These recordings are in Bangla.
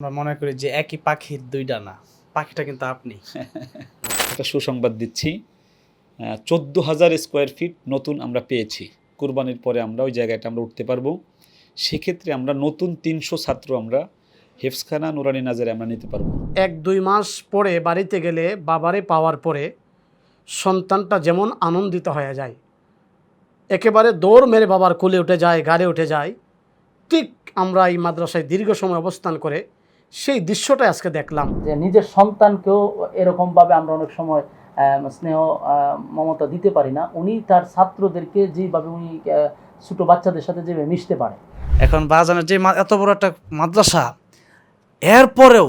আমরা মনে করি যে একই পাখির দুই ডানা। পাখিটা কিন্তু আপনি। একটা সুসংবাদ দিচ্ছি। চোদ্দ হাজার স্কোয়ার ফিট নতুন আমরা পেয়েছি। কুরবানির পরে আমরা ওই জায়গাটা আমরা উঠতে পারব। সেক্ষেত্রে আমরা নতুন তিনশো ছাত্র আমরা হেফসখানা নুরানি নাজারে আমরা নিতে পারব। এক দুই মাস পরে বাড়িতে গেলে বাবারে পাওয়ার পরে সন্তানটা যেমন আনন্দিত হয়ে যায় একেবারে দৌড় মেরে বাবার কোলে উঠে যায় গাড়ি উঠে যায় ঠিক আমরা এই মাদ্রাসায় দীর্ঘ সময় অবস্থান করে সেই দৃশ্যটাই আজকে দেখলাম। যে নিজের সন্তানকেও এরকমভাবে আমরা অনেক সময় স্নেহ মমতা দিতে পারি না। উনি তার ছাত্রদেরকে যেভাবে উনি ছোটো বাচ্চাদের সাথে যেভাবে মিশতে পারে। এখন বাজানের যে এত বড় একটা মাদ্রাসা এরপরেও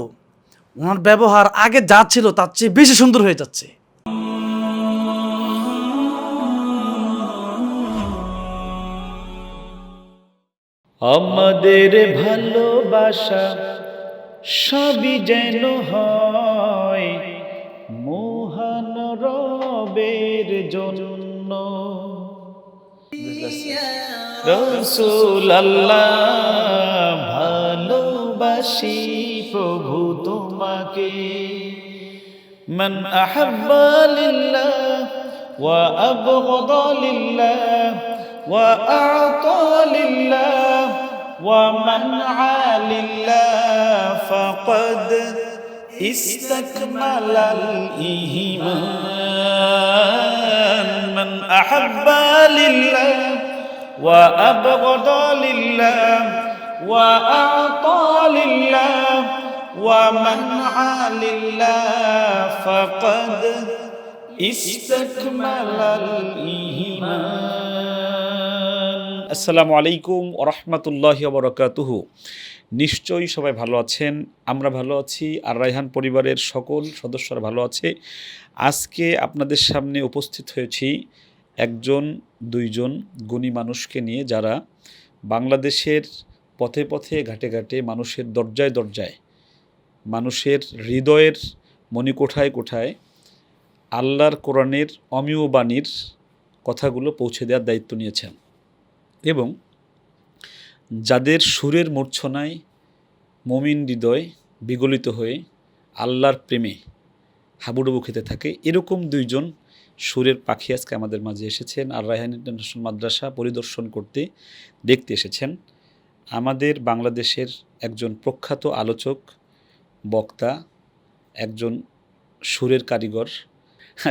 ওনার ব্যবহার আগে যা ছিল তার চেয়ে বেশি সুন্দর হয়ে যাচ্ছে। আমাদের ভালোবাসা সবই যেন হয় মোহন রবের জন্য রসুল আল্লাহ ভালোবাসি প্রভু তোমাকে من أحب لله وأبغض لله وأعطى لله ومنع لله فقد استكمل الإيمان. من أحب لله وأبغض لله وأعطى لله ومنع لله فقد استكمل الإيمان. আসসালামু আলাইকুম ওরহমতুল্লাহি বরকাতুহু। নিশ্চয়ই সবাই ভালো আছেন, আমরা ভালো আছি আর রায়হান পরিবারের সকল সদস্যরা ভালো আছে। আজকে আপনাদের সামনে উপস্থিত হয়েছি একজন, দুইজন গুণী মানুষকে নিয়ে যারা বাংলাদেশের পথে পথে, ঘাটে ঘাটে মানুষের দরজায় দরজায়, মানুষের হৃদয়ের মণিকোঠায় কোঠায় আল্লাহর কোরআনের অমিয় বাণীর কথাগুলো পৌঁছে দেওয়ার দায়িত্ব নিয়েছেন। এবং যাদের সুরের মূর্ছনায় মমিন হৃদয় বিগলিত হয়ে আল্লাহর প্রেমে হাবুডুবু খেতে থাকে, এরকম দুইজন সুরের পাখি আজকে আমাদের মাঝে এসেছেন আর রায়হান ইন্টারন্যাশনাল মাদ্রাসা পরিদর্শন করতে দেখতে এসেছেন। আমাদের বাংলাদেশের একজন প্রখ্যাত আলোচক, বক্তা, একজন সুরের কারিগর,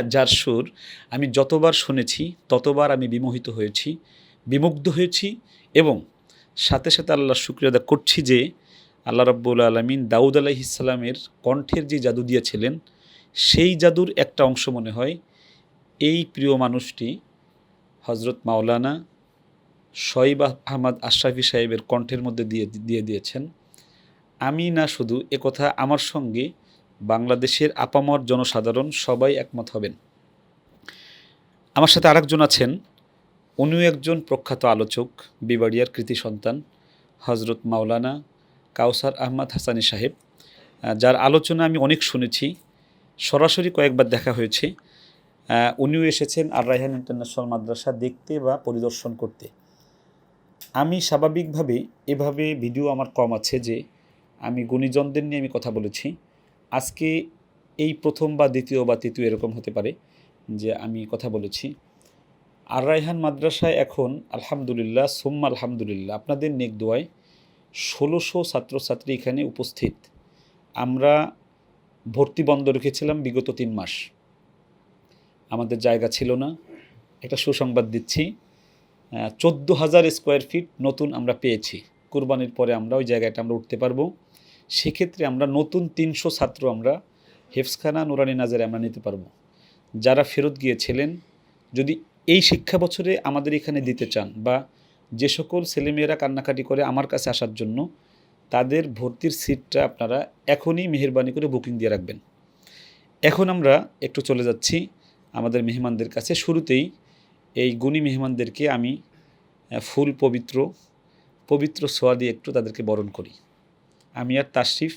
যার সুর আমি যতবার শুনেছি, ততবার আমি বিমোহিত হয়েছি। বিমুগ্ধ হয়েছি এবং সাথে সাথে আল্লাহর শুক্রিয়া আদা করছি যে আল্লাহ রব্বুল আলমিন দাউদ আলাইহিসাল্লামের কণ্ঠের যে জাদু দিয়েছিলেন, সেই জাদুর একটা অংশ মনে হয় এই প্রিয় মানুষটি হজরত মাওলানা শৈব আহমদ আশরাফি সাহেবের কণ্ঠের মধ্যে দিয়ে দিয়ে দিয়েছেন, আমি না শুধু একথা আমার সঙ্গে বাংলাদেশের আপামর জনসাধারণ সবাই একমত হবেন। আমার সাথে আরেকজন আছেন উনিও একজন প্রখ্যাত আলোচক, বিবাড়িয়ার কৃতি সন্তান হজরত মাওলানা কাউসার আহমদ হাসানি সাহেব যার আলোচনা আমি অনেক শুনেছি, সরাসরি কয়েকবার দেখা হয়েছে। উনিও এসেছেন আর রায়হান ইন্টারন্যাশনাল মাদ্রাসা দেখতে বা পরিদর্শন করতে। আমি স্বাভাবিকভাবে এভাবে ভিডিও আমার কম আছে যে আমি গুণীজনদের নিয়ে আমি কথা বলেছি। আজকে এই প্রথম বা দ্বিতীয় বা তৃতীয় এরকম হতে পারে যে আমি কথা বলেছি। আর রায়হান মাদ্রাসায় এখন আলহামদুলিল্লাহ, সোম্মা আলহামদুলিল্লাহ, আপনাদের নেক দোয়ায় ষোলোশো ছাত্রছাত্রী এখানে উপস্থিত। আমরা ভর্তি বন্ধ রেখেছিলাম বিগত তিন মাস। আমাদের জায়গা ছিল না। একটা সুসংবাদ দিচ্ছি। চোদ্দ হাজার স্কোয়ার ফিট নতুন আমরা পেয়েছি। কুরবানির পরে আমরা ওই জায়গাটা আমরা উঠতে পারব। সেক্ষেত্রে আমরা নতুন তিনশো ছাত্র আমরা হেফসখানা নুরানি নাজারে আমরা নিতে পারব। যারা ফেরত গিয়েছিলেন, যদি এই শিক্ষা বছরে আমাদের এখানে দিতে চান বা যে সকল ছেলেমেয়েরা কান্নাকাটি করে আমার কাছে আসার জন্য তাদের ভর্তির সিটটা আপনারা এখনই মেহরবানি করে বুকিং দিয়ে রাখবেন। এখন আমরা একটু চলে যাচ্ছি আমাদের মেহমানদের কাছে। শুরুতেই এই গুণী মেহমানদেরকে আমি ফুল পবিত্র পবিত্র সোয়া দিয়ে একটু তাদেরকে বরণ করি। আমি আর তাশরিফ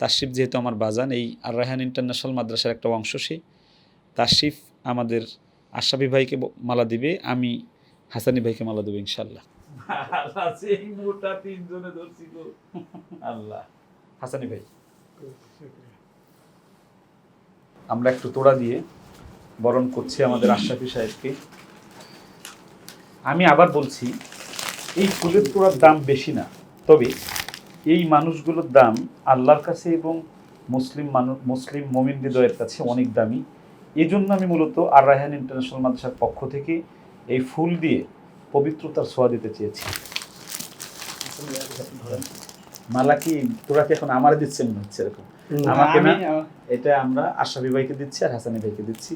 তাশরিফ যেহেতু আমার বাজান এই আর রায়হান ইন্টারন্যাশনাল মাদ্রাসার একটা অংশ সে তাশরিফ আমাদের আশরাফি ভাইকে মালা দিবে, আমি হাসানি ভাইকে মালা দেবো ইনশাল্লাহ আল্লাহ হাসানি ভাই। আমরা একটু তোড়া দিয়ে বরণ করছি আমাদের আশরাফি সাহেবকে। আমি আবার বলছি, এই ফুলের তোড়ার দাম বেশি না, তবে এই মানুষগুলোর দাম আল্লাহর কাছে এবং মুসলিম মানুষ মুসলিম মমিন হৃদয়ের কাছে অনেক দামি। এই জন্য আমি মূলত আর রায়হান ইন্টারন্যাশনাল মাদ্রাসার পক্ষ থেকে এই ফুল দিয়ে পবিত্রতার ছোঁয়া দিতে চেয়েছি। মালা কি তোরা কি এখন আমার দিচ্ছেন মনে হচ্ছে এরকম আমাকে না এটা আমরা আশরাফি ভাইকে দিচ্ছি আর হাসানি ভাইকে দিচ্ছি।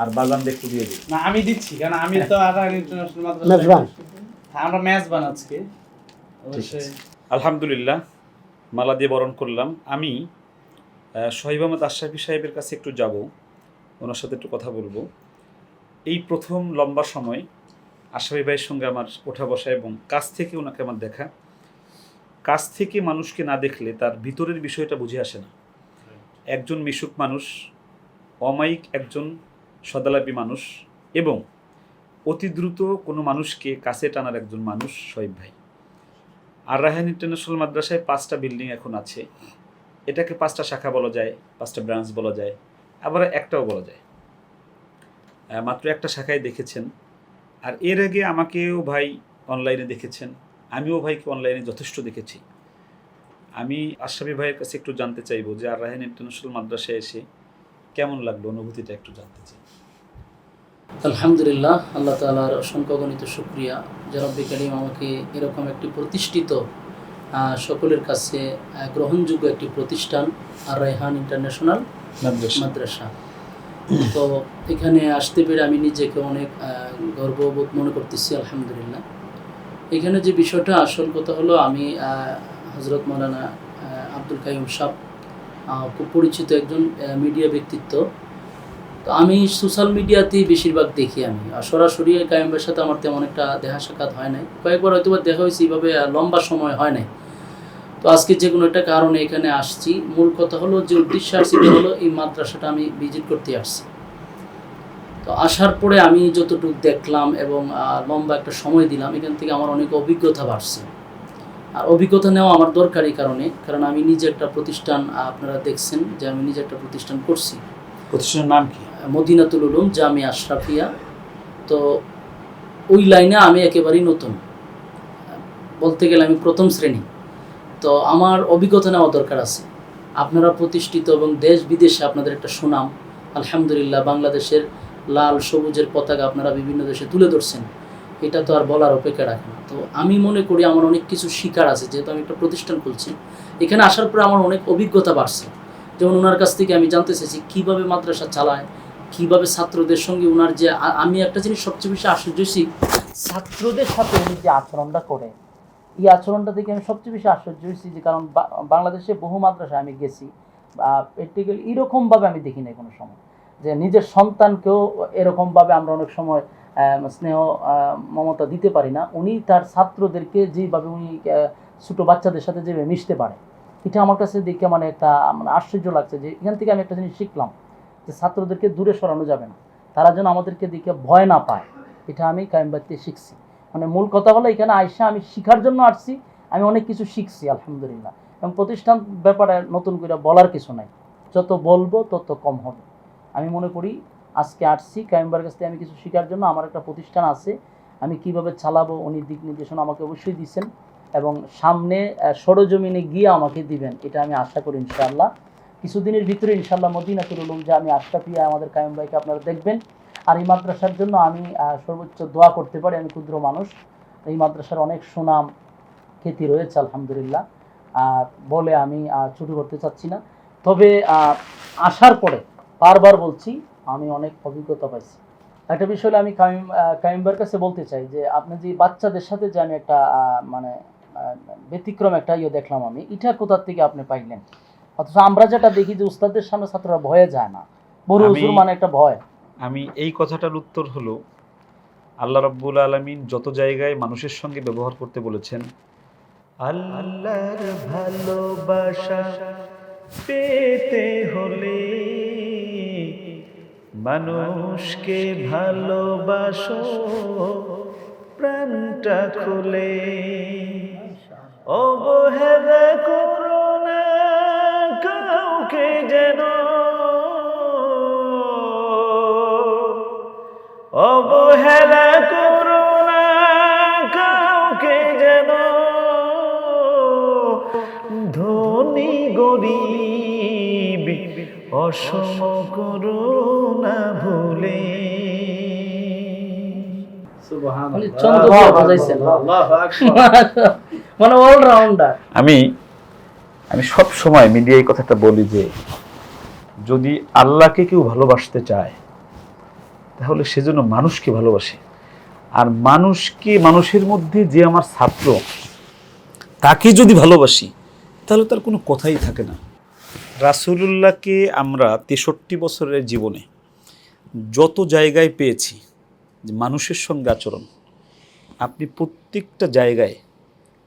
আর বাজান একটু দিয়ে দিই না আমি দিচ্ছি কারণ আমি তো আর ইন্টারন্যাশনাল মেজবান। হ্যাঁ আমরা মেজবান আজকে। অবশ্যই। আলহামদুলিল্লাহ মালা দিয়ে বরণ করলাম। আমি আহ, সোহাইব আহমদ আশরাফি সাহেবের কাছে একটু যাব। ওনার সাথে একটু কথা বলব। এই প্রথম লম্বা সময় আশরাফি ভাইয়ের সঙ্গে আমার ওঠা বসা এবং কাছ থেকে ওনাকে আমার দেখা। কাছ থেকে মানুষকে না দেখলে তার ভিতরের বিষয়টা বুঝে আসে না। একজন মিশুক মানুষ, অমায়িক একজন সদালাপী মানুষ এবং অতি দ্রুত কোনো মানুষকে কাছে টানার একজন মানুষ শহীদ ভাই। আর রায়হান ইন্টারন্যাশনাল মাদ্রাসায় পাঁচটা বিল্ডিং এখন আছে। এটাকে পাঁচটা শাখা বলা যায়, পাঁচটা ব্রাঞ্চ বলা যায়। আবার একটাও বলা যায়। মাত্র একটা শাখায় দেখেছেন। আর এর আগে আমাকেও ভাই অনলাইনে দেখেছেন। আমিও ভাইকে অনলাইনে যথেষ্ট দেখেছি। আমি আশরাফি ভাইয়ের কাছে একটু জানতে চাইব যে আর রায়হান ইন্টারন্যাশনাল মাদ্রাসায় এসে কেমন লাগল? অনুভূতিটা একটু জানতে চাই। আলহামদুলিল্লাহ, আল্লাহ তালার অসংখ্য গণিত শুক্রিয়া। যে রব্বি করিম আমাকে এরকম একটি প্রতিষ্ঠিত সকলের কাছে গ্রহণযোগ্য একটি প্রতিষ্ঠান আর রায়হান ইন্টারন্যাশনাল মাদ্রাসা। তো এখানে আসতে পেরে আমি নিজেকে অনেক গর্ববোধ মনে করতেছি, আলহামদুলিল্লাহ। এখানে যে বিষয়টা, আসল কথা হলো আমি হজরত মৌলানা আব্দুল কাইম সাহ খুব পরিচিত একজন মিডিয়া ব্যক্তিত্ব। তো আমি সোশ্যাল মিডিয়াতেই বেশিরভাগ দেখি আমি। সরাসরি কায়েমের সাথে আমার তেমন একটা দেখা সাক্ষাৎ হয় নাই। কয়েকবার হয়তোবা দেখা হয়েছে, এইভাবে লম্বা সময় হয় নাই। তো আজকে যে কোনো একটা কারণে এখানে আসছি। মূল কথা হলো যে উদ্দেশ্য আসছি হলো এই মাদ্রাসাটা আমি ভিজিট করতে আসছি। তো আসার পরে আমি যতটুকু দেখলাম এবং লম্বা একটা সময় দিলাম এখান থেকে আমার অনেক অভিজ্ঞতা বাড়ছে। আর অভিজ্ঞতা নেওয়া আমার দরকারি কারণে কারণ আমি নিজে একটা প্রতিষ্ঠান আপনারা দেখছেন যে আমি নিজে একটা প্রতিষ্ঠান করছি। প্রতিষ্ঠানের নাম কি? মদিনাতুল উলুম জামি আশরাফিয়া। তো ওই লাইনে আমি একেবারেই নতুন। বলতে গেলে আমি প্রথম শ্রেণি। তো আমার অভিজ্ঞতা নেওয়া দরকার আছে। আপনারা প্রতিষ্ঠিত এবং দেশ বিদেশে আপনাদের একটা সুনাম, আলহামদুলিল্লাহ বাংলাদেশের লাল সবুজের পতাকা আপনারা বিভিন্ন দেশে তুলে ধরছেন। এটা তো আর বলার অপেক্ষা রাখে না। তো আমি মনে করি আমার অনেক কিছু শিকার আছে, যেহেতু আমি একটা প্রতিষ্ঠান খুলছি। এখানে আসার পরে আমার অনেক অভিজ্ঞতা বাড়ছে। যেমন ওনার কাছ থেকে আমি জানতে চাইছি, কীভাবে মাদ্রাসা চালায়, কীভাবে ছাত্রদের সঙ্গে ওনার যে আমি একটা জিনিস সবচেয়ে বেশি আশ্চর্য ছাত্রদের সাথে উনি যে আচরণটা করে এই আচরণটা দেখে আমি সবচেয়ে বেশি আশ্চর্য হয়েছি যে কারণ বাংলাদেশে বহু মাদ্রাসায় আমি গেছি বা প্র্যাকটিক্যাল এরকমভাবে আমি দেখি নাই কোনো সময়। যে নিজের সন্তানকেও এরকমভাবে আমরা অনেক সময় স্নেহ মমতা দিতে পারি না। উনি তার ছাত্রদেরকে যেভাবে উনি ছোটো বাচ্চাদের সাথে যেভাবে মিশতে পারে, এটা আমার কাছে দেখে মানে একটা মানে আশ্চর্য লাগছে যে এখান থেকে আমি একটা জিনিস শিখলাম যে ছাত্রদেরকে দূরে সরানো যাবে না। তারা যেন আমাদেরকে দেখে ভয় না পায়। এটা আমি কায়েমবাড়িতে শিখছি। মানে মূল কথা হলো এখানে আইসা আমি শিখার জন্য আসছি, আমি অনেক কিছু শিখছি, আলহামদুলিল্লাহ। এবং প্রতিষ্ঠান ব্যাপারে নতুন করে বলার কিছু নাই। যত বলব তত কম হবে। আমি মনে করি আজকে আসছি, কায়েমবার কাছ থেকে আমি কিছু শেখার জন্য আমার একটা প্রতিষ্ঠান আছে। আমি কীভাবে চালাবো, উনি দিক নির্দেশনা আমাকে অবশ্যই দিচ্ছেন এবং সামনে সরজমিনে গিয়ে আমাকে দিবেন, এটা আমি আশা করি ইনশাআল্লাহ। কিছুদিনের ভিতরে ইনশাআল্লাহ মদিনাতুল উলুম যে আমি আশরাফিয়া আমাদের কায়েম ভাইকে আপনারা দেখবেন। আর এই মাদ্রাসার জন্য আমি সর্বোচ্চ দোয়া করতে পারি। আমি ক্ষুদ্র মানুষ। এই মাদ্রাসার অনেক সুনাম খ্যাতি রয়েছে আলহামদুলিল্লাহ। আর বলে আমি ছুটি করতে চাচ্ছি না। তবে আসার পরে বারবার বলছি আমি অনেক অভিজ্ঞতা পাইছি। একটা বিষয় হলে আমি কামিম কামিমবার কাছে বলতে চাই যে আপনি যে বাচ্চাদের সাথে যে আমি একটা মানে ব্যতিক্রম একটা ইয়ে দেখলাম আমি এটা কোথার থেকে আপনি পাইলেন? অথচ আমরা যেটা দেখি যে উস্তাদের সামনে ছাত্ররা ভয়ে যায় না। বড় মানে একটা ভয়। আমি এই কথাটার উত্তর হলো, আল্লাহ রাব্বুল আলামিন যত জায়গায় মানুষের সঙ্গে ব্যবহার করতে বলেছেন, আল্লাহর ভালোবাসা পেতে হলে মানুষকে ভালোবাসো, প্রাণটা খুলে। অবহেলা করো না কাউকে যেন। অবহেলা করো না কাউকে যেন। ধনী গরিব অসম করো না ভুলে। মানে মানে অলরাউন্ডার আমি আমি সব সময় মিডিয়া এই কথাটা বলি যে যদি আল্লাহকে কেউ ভালোবাসতে চায় তাহলে সেজন্য মানুষকে ভালোবাসে। আর মানুষকে, মানুষের মধ্যে যে আমার ছাত্র, তাকে যদি ভালোবাসি, তাহলে তার কোনো কথাই থাকে না। রাসূলুল্লাহকে আমরা তেষট্টি বছরের জীবনে যত জায়গায় পেয়েছি যে মানুষের সঙ্গে আচরণ, আপনি প্রত্যেকটা জায়গায়,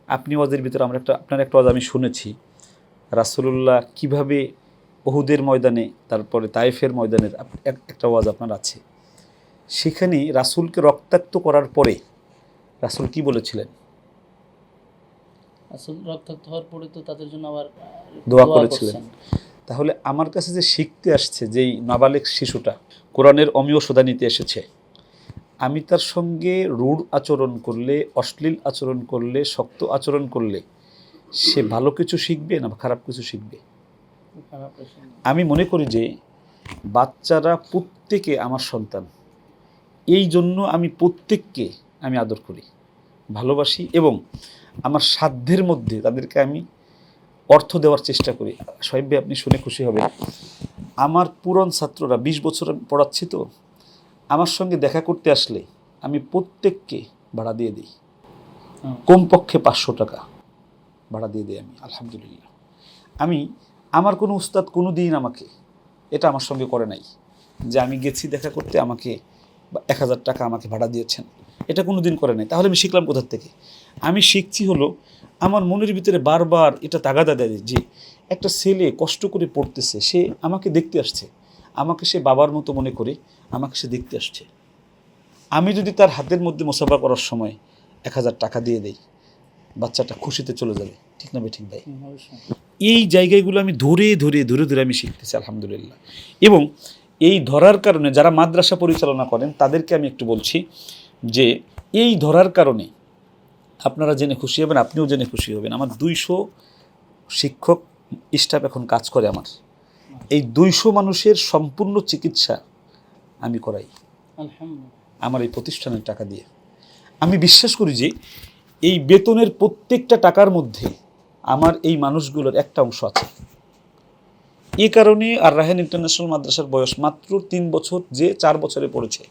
আপনি ওয়াজের ভিতরে, আমরা একটা, আপনার একটা ওয়াজ আমি শুনেছি, রাসূলুল্লাহ কীভাবে ওহুদের ময়দানে, তারপরে তাইফের ময়দানের এক- একটা ওয়াজ আপনার আছে। সেখানে রাসূলকে রক্তাক্ত করার পরে রাসূল কি বলেছিলেন? রক্তাক্ত হওয়ার পরে তো তাদের জন্য আবার দোয়া দোয়া করেছিলেন। তাহলে আমার কাছে যে শিখতে আসছে যেই নাবালেক শিশুটা কোরআনের অমীয় সোদা নিতে এসেছে আমি তার সঙ্গে রূঢ় আচরণ করলে অশ্লীল আচরণ করলে শক্ত আচরণ করলে সে ভালো কিছু শিখবে না খারাপ কিছু শিখবে? আমি মনে করি যে বাচ্চারা প্রত্যেকে আমার সন্তান। এই জন্য আমি প্রত্যেককে আমি আদর করি ভালোবাসি এবং আমার সাধ্যের মধ্যে তাদেরকে আমি অর্থ দেওয়ার চেষ্টা করি। সাহেব আপনি শুনে খুশি হবেন। আমার পুরন ছাত্ররা বিশ বছর পড়াচ্ছি তো আমার সঙ্গে দেখা করতে আসলে আমি প্রত্যেককে ভাড়া দিয়ে দিই। কমপক্ষে পাঁচশো টাকা ভাড়া দিয়ে দিই আমি আলহামদুলিল্লাহ। আমি আমার কোনো উস্তাদ কোনো দিন আমাকে এটা আমার সঙ্গে করে নাই যে আমি গেছি দেখা করতে আমাকে এক হাজার টাকা আমাকে ভাড়া দিয়েছেন। এটা কোনো দিন করে নাই। তাহলে আমি শিখলাম কোথার থেকে? আমি শিখছি হলো আমার মনের ভিতরে বারবার এটা তাগাদা দেয় যে একটা ছেলে কষ্ট করে পড়তেছে সে আমাকে দেখতে আসছে। আমাকে সে বাবার মতো মনে করে আমাকে সে দেখতে আসছে। আমি যদি তার হাতের মধ্যে মোসাফা করার সময় এক হাজার টাকা দিয়ে দেই বাচ্চাটা খুশিতে চলে যাবে। ঠিক না বে ঠিক ভাই এই জায়গাগুলো আমি ধরে ধরে ধরে ধরে আমি শিখতেছি আলহামদুলিল্লাহ। এবং এই ধরার কারণে যারা মাদ্রাসা পরিচালনা করেন তাদেরকে আমি একটু বলছি যে এই ধরার কারণে আপনারা জেনে খুশি হবেন আপনিও জেনে খুশি হবেন। আমার দুইশো শিক্ষক স্টাফ এখন কাজ করে আমার। এই দুইশো মানুষের সম্পূর্ণ চিকিৎসা আমি করাই। আমার এই প্রতিষ্ঠানের টাকা দিয়ে। আমি বিশ্বাস করি যে এই বেতনের প্রত্যেকটা টাকার মধ্যে আমার এই মানুষগুলোর একটা অংশ আছে। এই কারণে আর রাহেন ইন্টারন্যাশনাল মাদ্রাসার বয়স মাত্র তিন বছর, যে চার বছরে পড়েছে।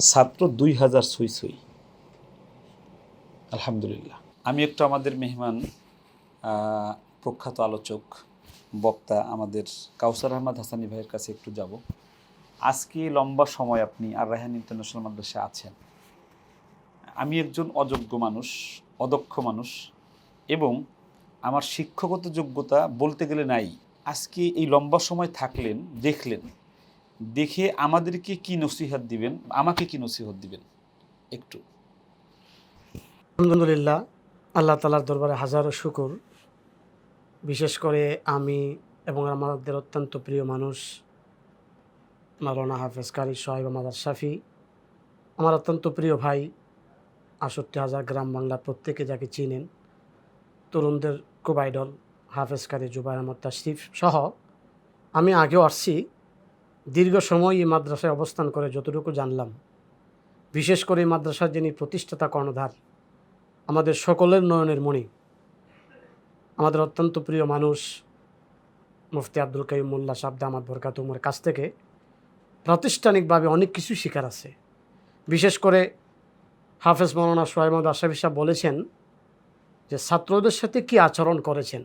ছাত্র দুই হাজার সুই সুই আলহামদুলিল্লাহ। আমি একটু আমাদের মেহমান প্রখ্যাত আলোচক, বক্তা আমাদের কাউসার আহমদ হাসানি ভাইয়ের কাছে একটু যাব। আজকে লম্বা সময় আপনি আর রাহান ইন্টারন্যাশনাল মাদ্রাসায় আছেন। আমি একজন অযোগ্য মানুষ, অদক্ষ মানুষ, এবং আমার শিক্ষকতা যোগ্যতা বলতে গেলে নাই। আজকে এই লম্বা সময় থাকলেন, দেখলেন, দেখে আমাদেরকে কি নসিহত দিবেন, আমাকে কি নসিহত দিবেন? একটু। আলহামদুলিল্লাহ, আল্লাহ তালার দরবারে হাজারো শুকুর। বিশেষ করে আমি এবং আমাদের অত্যন্ত প্রিয় মানুষ, মাওলানা হাফেজ কারি সোহেব মাদার শাফি আমার অত্যন্ত প্রিয় ভাই আষট্টি হাজার গ্রাম বাংলা প্রত্যেকে যাকে চিনেন, তরুণদের খুব আইডল হাফেজ কারি জুবাই আহমদ তাশরিফ সহ আমি আগেও আসছি, দীর্ঘ সময় এই মাদ্রাসায় অবস্থান করে যতটুকু জানলাম। বিশেষ করে এই মাদ্রাসার যিনি প্রতিষ্ঠাতা কর্ণধার, আমাদের সকলের নয়নের মণি, আমাদের অত্যন্ত প্রিয় মানুষ মুফতি আব্দুল কাইম মোল্লা সাবদা দামাদ বরকাত কাছ থেকে প্রাতিষ্ঠানিকভাবে অনেক কিছু শিকার আছে। বিশেষ করে হাফেজ মৌলানা সোহাইমদ আশাফি সাহেব বলেছেন যে ছাত্রদের সাথে কি আচরণ করেছেন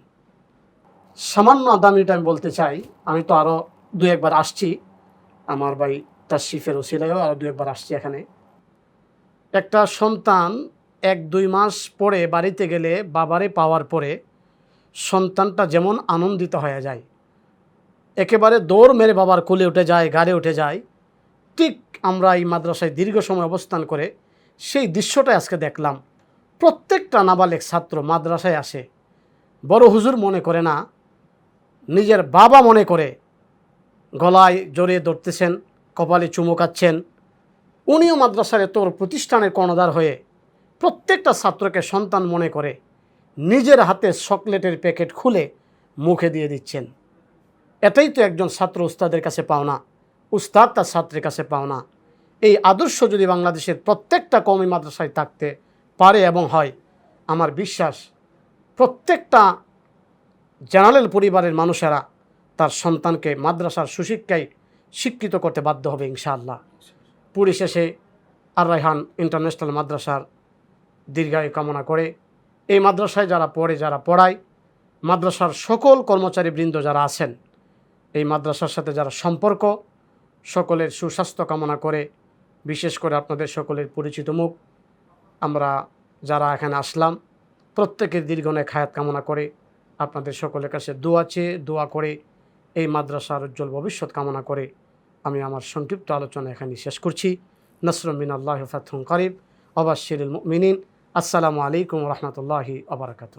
সামান্য আদামিটা আমি বলতে চাই। আমি তো আরও দু একবার আসছি। আমার ভাই তাশরিফের ওসিলায়ও আরও দু একবার আসছি এখানে। একটা সন্তান এক দুই মাস পরে বাড়িতে গেলে বাবারে পাওয়ার পরে সন্তানটা যেমন আনন্দিত হয়ে যায়। একেবারে দৌড় মেরে বাবার কোলে উঠে যায় গাড়ি উঠে যায়। ঠিক আমরা এই মাদ্রাসায় দীর্ঘ সময় অবস্থান করে সেই দৃশ্যটাই আজকে দেখলাম। প্রত্যেকটা নাবালেক ছাত্র মাদ্রাসায় আসে। বড় হুজুর মনে করে না নিজের বাবা মনে করে গলায় জড়িয়ে ধরতেছেন, কপালে চুমুকাচ্ছেন উনিও মাদ্রাসার বড় প্রতিষ্ঠানের কর্ণধার হয়ে প্রত্যেকটা ছাত্রকে সন্তান মনে করে নিজের হাতে চকলেটের প্যাকেট খুলে মুখে দিয়ে দিচ্ছেন। এটাই তো একজন ছাত্র উস্তাদের কাছে পাওনা, উস্তাদ তার ছাত্রের কাছে পাওনা। এই আদর্শ যদি বাংলাদেশের প্রত্যেকটা কমি মাদ্রাসায় থাকতে পারে এবং হয়, আমার বিশ্বাস প্রত্যেকটা জেনারেল পরিবারের মানুষেরা, তার সন্তানকে মাদ্রাসার সুশিক্ষায় শিক্ষিত করতে বাধ্য হবে ইনশাআল্লাহ। পরিশেষে আর রায়হান ইন্টারন্যাশনাল মাদ্রাসার দীর্ঘায়ু কামনা করে এই মাদ্রাসায় যারা পড়ে, যারা পড়ায়, মাদ্রাসার সকল কর্মচারী বৃন্দ যারা আছেন, এই মাদ্রাসার সাথে যারা সম্পর্ক, সকলের সুস্বাস্থ্য কামনা করে বিশেষ করে আপনাদের সকলের পরিচিত মুখ, আমরা যারা এখানে আসলাম, প্রত্যেকের দীর্ঘনে খায়াত কামনা করে আপনাদের সকলের কাছে দোয়া চেয়ে দোয়া করে এই মাদ্রাসার উজ্জ্বল ভবিষ্যৎ কামনা করে আমি আমার সংক্ষিপ্ত আলোচনা এখানে শেষ করছি। নসরুম মিন আল্লাহ ফাতহুম করিব। অবাশির মিনিন আসসালামু আলাইকুম রহমতুল্লাহি আবরাকাত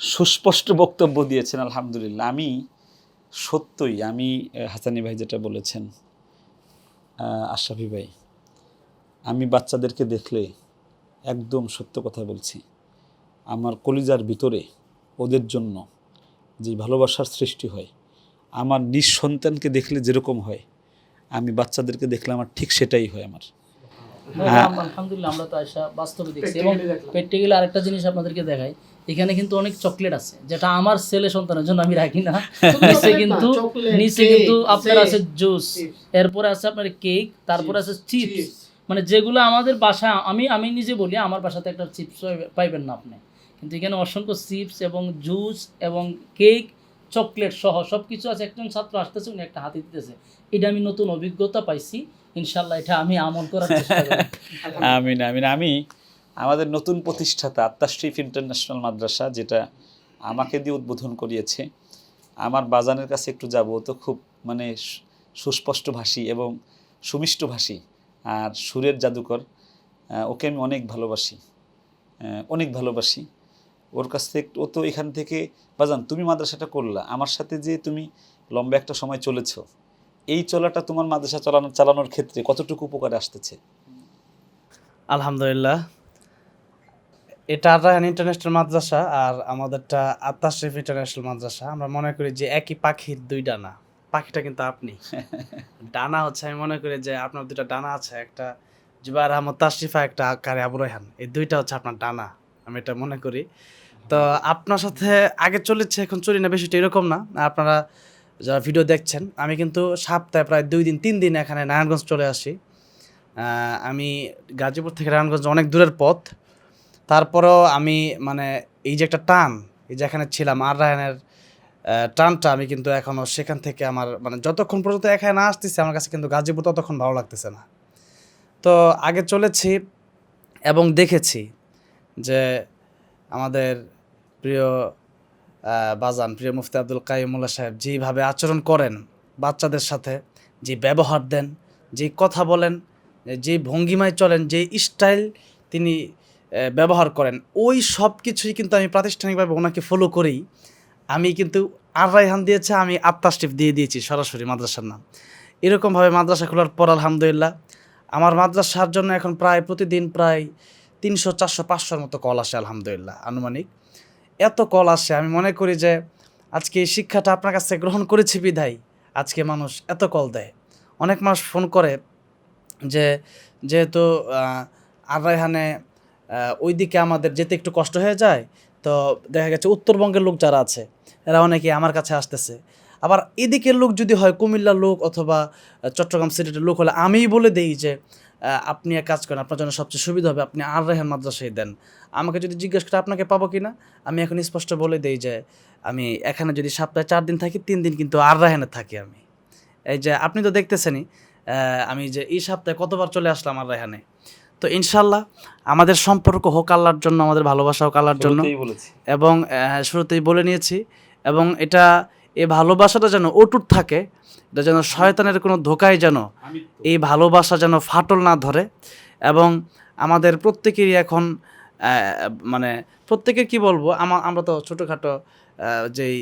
সুস্পষ্ট বক্তব্য দিয়েছেন আলহামদুলিল্লাহ। আমি সত্যই আমি হাসানি ভাই যেটা বলেছেন আহ, আশরাফি ভাই আমি বাচ্চাদেরকে দেখলে একদম সত্য কথা বলছি। আমার কলিজার ভিতরে ওদের জন্য যে ভালোবাসার সৃষ্টি হয়। আমার নিজ সন্তানকে দেখলে যেরকম হয় আমি বাচ্চাদেরকে দেখলে আমার ঠিক সেটাই হয় আমার। হ্যাঁ। আলহামদুলিল্লাহ আমরা তো আয়সা বাস্তবে দেখছি। এবং প্র্যাকটিক্যালি আরেকটা জিনিস আপনাদেরকে দেখাই এখানে কিন্তু অনেক চকলেট আছে যেটা আমার ছেলে সন্তানের জন্য আমি রাখি না। নিচে কিন্তু নিচে কিন্তু আপনার আছে জুস এরপরে আছে আপনার কেক তারপরে আছে চিপস মানে যেগুলো আমাদের বাসা আমি আমি নিজে বলি আমার বাসাতে একটা চিপস পাইবেন না আপনি। কিন্তু এখানে অসংখ্য চিপস এবং জুস এবং কেক, চকলেট সহ সব কিছু আছে। একজন ছাত্র আসতেছে, উনি একটা হাতে দিতেছে। এটা আমি নতুন অভিজ্ঞতা পাইছি। ইনশাল্লাহ এটা আমি আমল করার চেষ্টা আমিন আমিন। আমি আমাদের নতুন প্রতিষ্ঠাতা আত্মাশরিফ ইন্টারন্যাশনাল মাদ্রাসা, যেটা আমাকে দিয়ে উদ্বোধন করিয়েছে। আমার বাজানের কাছে একটু যাব তো খুব মানে সু- সুস্পষ্ট ভাষী এবং সুমিষ্ট ভাষী আর সুরের জাদুকর। ওকে আমি অনেক ভালোবাসি। অনেক ভালোবাসি। ওর কাছ থেকে ও তো এখান থেকে বাজান তুমি মাদ্রাসাটা করলা। আমার সাথে যে তুমি লম্বা একটা সময় চলেছো এই চলাটা তোমার মাদ্রাসা চালানো চালানোর ক্ষেত্রে কতটুকু উপকারে আসতেছে? আলহামদুলিল্লাহ। এটা রায়হান ইন্টারন্যাশনাল মাদ্রাসা আর আমাদেরটা আত্মাশরিফ ইন্টারন্যাশনাল মাদ্রাসা। আমরা মনে করি যে একই পাখির দুই ডানা। পাখিটা কিন্তু আপনি। ডানা হচ্ছে আমি মনে করি যে আপনার দুটা ডানা আছে একটা জুবাইর আহমদ তাশরিফা একটা কারে আবু রায়হান। এই দুইটা হচ্ছে আপনার ডানা। আমি এটা মনে করি। তো আপনার সাথে আগে চলেছে, এখন চলি না, বেশিটা এরকম না। আপনারা যারা ভিডিও দেখছেন, আমি কিন্তু সপ্তাহে প্রায় দুই দিন, তিন দিন এখানে নারায়ণগঞ্জ চলে আসি। আমি গাজীপুর থেকে নারায়ণগঞ্জ অনেক দূরের পথ। তারপরেও আমি মানে এই যে একটা টান, এই যেখানে ছিলাম, আর রায়নের টানটা আমি কিন্তু এখনও সেখান থেকে আমার মানে যতক্ষণ পর্যন্ত এখানে না আসতেছি, আমার কাছে কিন্তু গাজীপুর ততক্ষণ ভালো লাগতেছে না। তো আগে চলেছি এবং দেখেছি যে আমাদের প্রিয় বাজান, প্রিয় মুফতি আব্দুল কাইমুল্লা সাহেব যেভাবে আচরণ করেন বাচ্চাদের সাথে, যে ব্যবহার দেন, যে কথা বলেন, যে ভঙ্গিমায় চলেন, যে স্টাইল তিনি ব্যবহার করেন, ওই সব কিছুই কিন্তু আমি প্রাতিষ্ঠানিকভাবে ওনাকে ফলো করেই আমি কিন্তু আর রাইহান দিয়েছে, আমি আত্মাস্টিফ দিয়ে দিয়েছি সরাসরি মাদ্রাসার নাম। এরকমভাবে মাদ্রাসা খোলার পর আলহামদুলিল্লাহ, আমার মাদ্রাসার জন্য এখন প্রায় প্রতিদিন প্রায় তিনশো, চারশো, পাঁচশোর মতো কল আসে আলহামদুলিল্লাহ, আনুমানিক। এত কল আসে, আমি মনে করি যে আজকে এই শিক্ষাটা আপনার কাছে গ্রহণ করেছি বিধায় আজকে মানুষ এত কল দেয়। অনেক মানুষ ফোন করে যে, যেহেতু আর রায়হানে ওইদিকে আমাদের যেতে একটু কষ্ট হয়ে যায়, তো দেখা গেছে উত্তরবঙ্গের লোক যারা আছে, এরা অনেকে আমার কাছে আসতেছে। আবার এদিকের লোক যদি হয় কুমিল্লার লোক অথবা চট্টগ্রাম সিলেটের লোক হলে আমিই বলে দেই যে আপনি এক কাজ করেন আপনার জন্য সবচেয়ে সুবিধা হবে আপনি আর রেহান মাদ্রাসায় দেন। আমাকে যদি জিজ্ঞেস করে আপনাকে পাবো কি না? আমি এখন স্পষ্ট বলে দেই যে আমি এখানে যদি সপ্তাহে চার দিন থাকি তিন দিন কিন্তু আর রাহানে থাকি আমি। এই যে আপনি তো দেখতেছেনই আমি যে এই সপ্তাহে কতবার চলে আসলাম আর রাহানে। তো ইনশাল্লাহ আমাদের সম্পর্ক হোক আল্লাহর জন্য আমাদের ভালোবাসা হোক আল্লাহর জন্য। এবং শুরুতেই বলে নিয়েছি। এবং এটা এই ভালোবাসাটা যেন অটুট থাকে এটা যেন শয়তানের কোনো ধোকায় যেন এই ভালোবাসা যেন ফাটল না ধরে। এবং আমাদের প্রত্যেকেরই এখন মানে প্রত্যেকের কি বলব আমা আমরা তো ছোটোখাটো যেই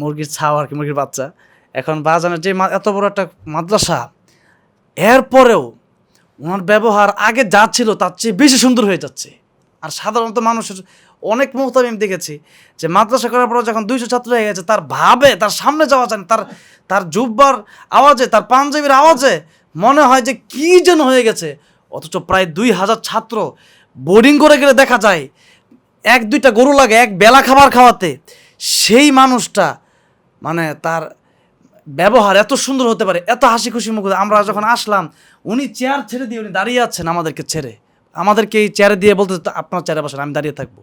মুরগির ছাও আর কি মুরগির বাচ্চা এখন বাজানের যে মা- এত বড় একটা মাদ্রাসা এরপরেও ওনার ব্যবহার আগে যা ছিল তার চেয়ে বেশি সুন্দর হয়ে যাচ্ছে। আর সাধারণত মানুষের অনেক মুহূর্ত আমি দেখেছি যে মাদ্রাসা করার পর যখন দুইশো ছাত্র হয়ে গেছে তার ভাবে তার সামনে যাওয়া যায় না, তার তার জুব্বার আওয়াজে তার পাঞ্জাবির আওয়াজে মনে হয় যে কি যেন হয়ে গেছে। অথচ প্রায় দুই হাজার ছাত্র বোর্ডিং করে গেলে দেখা যায় এক দুইটা গরু লাগে এক বেলা খাবার খাওয়াতে। সেই মানুষটা মানে তার ব্যবহার এত সুন্দর হতে পারে এত হাসি খুশি মুখ। আমরা যখন আসলাম উনি চেয়ার ছেড়ে দিয়ে উনি দাঁড়িয়ে আছেন আমাদেরকে ছেড়ে। আমাদেরকে এই চেয়ারে দিয়ে বলতে আপনার চেয়ারে বসেন আমি দাঁড়িয়ে থাকব।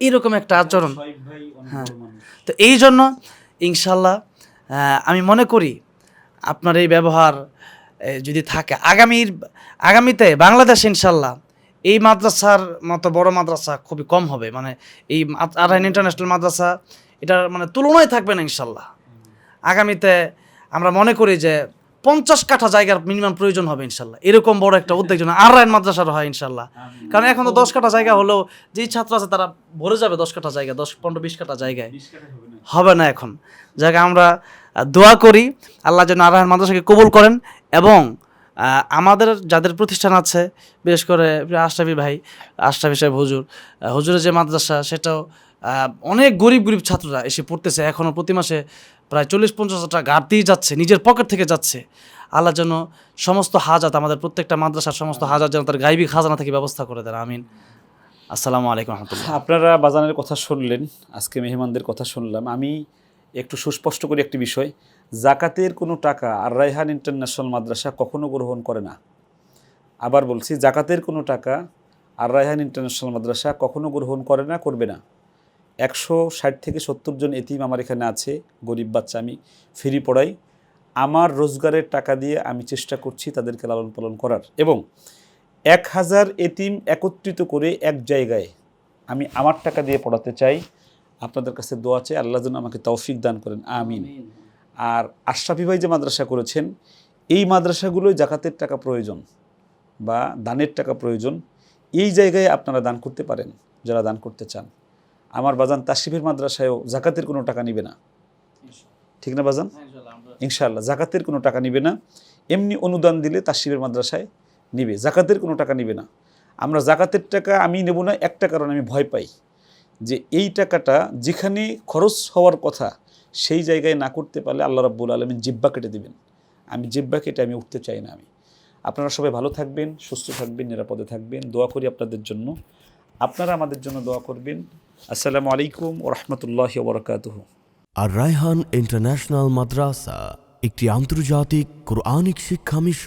এইরকম একটা আচরণ। হ্যাঁ। তো এই জন্য ইনশাল্লাহ আমি মনে করি আপনার এই ব্যবহার যদি থাকে। আগামীর আগামীতে বাংলাদেশ ইনশাল্লাহ এই মাদ্রাসার মতো বড় মাদ্রাসা খুবই কম হবে। মানে এই আরহাইন ইন্টারন্যাশনাল মাদ্রাসা এটার মানে তুলনায় থাকবে না ইনশাল্লাহ। আগামীতে আমরা মনে করি যে পঞ্চাশ কাঠা জায়গার মিনিমাম প্রয়োজন হবে ইনশাল্লাহ। এরকম বড় একটা উদ্যোগ যেন আরহাইন মাদ্রাসার হয় ইনশাল্লাহ। কারণ এখন তো দশ কাঠা জায়গা হলেও যেই ছাত্র আছে তারা ভরে যাবে দশ কাঠা জায়গা দশ পনেরো বিশ কাঠা জায়গায়। হবে না। এখন। যাকে আমরা দোয়া করি আল্লাহ যেন আরহান মাদ্রাসাকে কবুল করেন এবং আমাদের যাদের প্রতিষ্ঠান আছে বিশেষ করে আশরাফি ভাই আশরাফি সাহেব হুজুর হুজুরের যে মাদ্রাসা সেটাও অনেক গরিব গরিব ছাত্ররা এসে পড়তেছে। এখনও প্রতি মাসে প্রায় চল্লিশ পঞ্চাশ হাজার টাকা ঘাটতেই যাচ্ছে, নিজের পকেট থেকে যাচ্ছে। আল্লাহ যেন সমস্ত হাজাত, আমাদের প্রত্যেকটা মাদ্রাসার সমস্ত হাজাত যেন তার গাইবী খাজানা থেকে ব্যবস্থা করে দেন, আমিন। আসসালামু আলাইকুম রহমতুল্লাহ। আপনারা বাজানের কথা শুনলেন, আজকে মেহমানদের কথা শুনলাম। আমি একটু সুস্পষ্ট করি একটি বিষয়, জাকাতের কোনো টাকা আর রায়হান ইন্টারন্যাশনাল মাদ্রাসা কখনো গ্রহণ করে না। আবার বলছি, জাকাতের কোনো টাকা আর রায়হান ইন্টারন্যাশনাল মাদ্রাসা কখনো গ্রহণ করে না, করবে না। একশো ষাট থেকে সত্তর জন এতিম আমার এখানে আছে গরিব বাচ্চা আমি ফ্রি পড়াই। আমার রোজগারের টাকা দিয়ে আমি চেষ্টা করছি তাদেরকে লালন পালন করার এবং এক হাজার এতিম একত্রিত করে এক জায়গায় আমি আমার টাকা দিয়ে পড়াতে চাই। আপনাদের কাছে দোয়া চাই আল্লাহ যেন আমাকে তৌফিক দান করেন আমিন। আর আশরাফি ভাই যে মাদ্রাসা করেছেন এই মাদ্রাসাগুলোই জাকাতের টাকা প্রয়োজন বা দানের টাকা প্রয়োজন এই জায়গায় আপনারা দান করতে পারেন যারা দান করতে চান। আমার বাজান তাশিফের মাদ্রাসায়ও জাকাতের কোনো টাকা নিবে না। ঠিক না বাজান? ইনশাআল্লাহ জাকাতের কোনো টাকা নিবে না। এমনি অনুদান দিলে তাশিফের মাদ্রাসায় নিবে জাকাতের কোনো টাকা নিবে না। আমরা জাকাতের টাকা আমি নেব না একটা কারণে আমি ভয় পাই যে এই টাকাটা যেখানে খরচ হওয়ার কথা সেই জায়গায় না করতে পারলে আল্লাহ রাব্বুল আলমিন জিব্বা কেটে দিবেন। আমি জিব্বা কেটে আমি উঠতে চাই না আমি। আপনারা সবাই ভালো থাকবেন সুস্থ থাকবেন নিরাপদে থাকবেন। দোয়া করি আপনাদের জন্য। আপনারা আমাদের জন্য দোয়া করবেন। আসসালামু আলাইকুম ও রহমতুল্লাহ বরকাত আর রায়হান ইন্টারন্যাশনাল মাদ্রাসা একটি আন্তর্জাতিক কোরআনিক শিক্ষা মিশন।